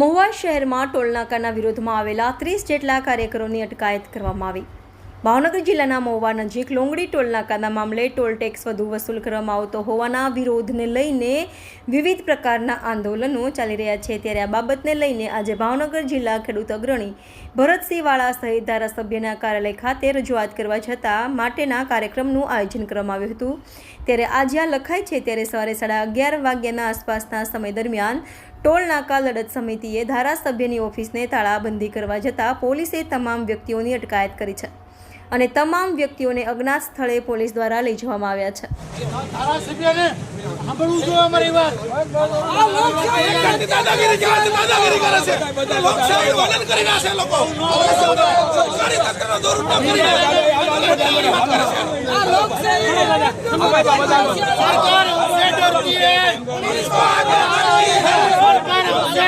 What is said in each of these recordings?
મહુવા શહેરમાં ટોલનાકાના વિરોધમાં આવેલા ત્રીસ જેટલા કાર્યકરોની અટકાયત કરવામાં આવી. ભાવનગર જિલ્લાના મહુવા નજીક લોંગડી ટોલનાકાના મામલે ટોલ ટેક્સ વધુ વસૂલ કરવામાં આવતો હોવાના વિરોધને લઈને વિવિધ પ્રકારના આંદોલનો ચાલી રહ્યા છે. ત્યારે આ બાબતને લઈને આજે ભાવનગર જિલ્લા ખેડૂત અગ્રણી ભરતસિંહ વાળા સહિત ધારાસભ્યના કાર્યાલય ખાતે રજૂઆત કરવા છતાં માટેના કાર્યક્રમનું આયોજન કરવામાં આવ્યું હતું. ત્યારે આજે આ લખાય છે, ત્યારે સવારે સાડા અગિયાર વાગ્યાના આસપાસના સમય દરમિયાન ટોલ નાકા લડત સમિતિએ ધારાસભ્યની ઓફિસને તાળાબંધી કરવા જતાં પોલીસે તમામ વ્યક્તિઓની અટકાયત કરી છે અને તમામ વ્યક્તિઓને અજ્ઞાત સ્થળે પોલીસ દ્વારા લઈ જવામાં આવ્યા છે ધારાસભ્યને સાંભળવું જોઈએ અમારી વાત દાદાગીરી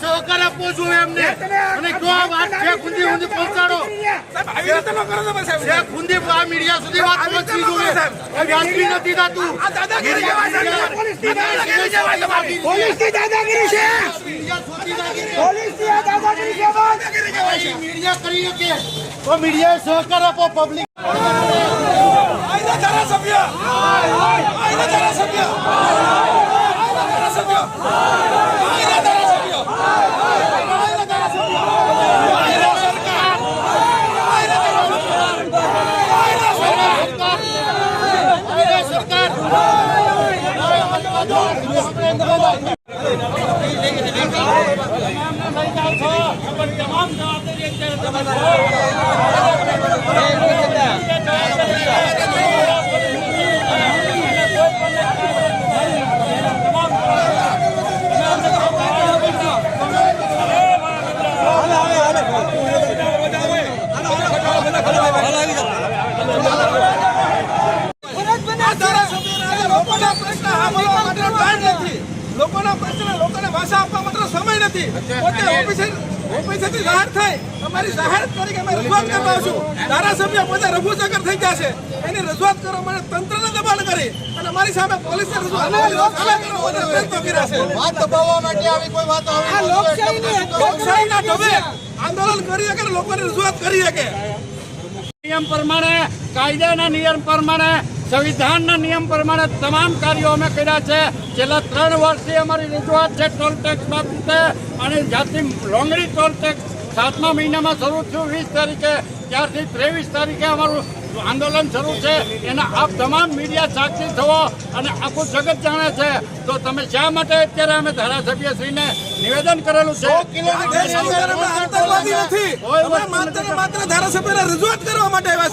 સહકાર આપવો જોઈએ એમને. અને જો આ વાત છે ખુંદી સુધી પહોંચાડો. છે આ મીડિયા સુધી વાત પહોંચવી જોઈએ. વ્યાજબી નથી થતું. દાદાગીરી છે દાદાગીરી છે. છે મીડિયા કરી શકે. તો મીડિયાએ સહકાર આપો પબ્લિક આયના ધારાસભ્ય આયના ધારાસભ્ય આયના ધારાસભ્ય આયના ધારાસભ્ય આયના ધારાસભ્ય આયના સરકાર આયના ધારાસભ્ય આયના સરકાર સરકાર તમામ જવાબદારી અત્યારે તમે સાંભળવા નથી. લોકોના પ્રશ્ન લોકોને ભાષા આપવા માટે સમય નથી. પોતે ઓફિસે ઓફિસેથી જાહેર થાય. અમારી જાહેરાત તરીકે અમે રજૂઆત કરવા છું ધારાસભ્ય પોતે રઘુચક્કર થઈ ગયા છે. એની રજૂઆત કરવા માટે તંત્રને દબાણ કરી. અને અમારી સામે પોલીસને રજૂઆત કર્યા છે. વાત દબાવવા માટે આવી? કોઈ વાત આ લોકશાહીની લોકશાહીના ઢબે આંદોલન કરી શકે લોકોની રજૂઆત કરી શકે. નિયમ પ્રમાણે કાયદાના નિયમ પ્રમાણે સંવિધાનના નિયમ પ્રમાણે તમામ કાર્યો અમે કર્યા છે. છેલ્લા ત્રણ વર્ષથી અમારી રજૂઆત છે ટોલ ટેક્સ બાબતે અને જ્યાંથી લોંગડી ટોલ ટેક્સ સાતમા મહિનામાં શરૂ થયું વીસ તારીખે, ત્યારથી ત્રેવીસ તારીખે અમારું આંદોલન શરૂ છે એના આપ તમામ મીડિયા સાક્ષી થવો અને આખું જગત જાણે છે. તો તમે શા માટે અત્યારે અમે ધારાસભ્યશ્રીને નિવેદન કરેલું છે? ધારાસભ્ય અમે આતંકવાદી નથી. અમે માત્ર ને માત્ર ધારાસભ્યને રજૂઆત કરવા માટે આવ્યા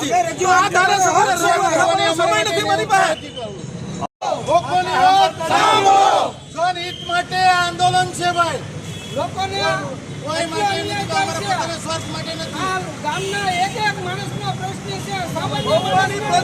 માટે આંદોલન છે ભાઈ. લોકોને કોઈ માટે નથી અમારા પોતાના સ્વાર્થ માટે નથી. ગામના એક એક માણસનો પ્રશ્ન છે સામાન્ય માણસનો.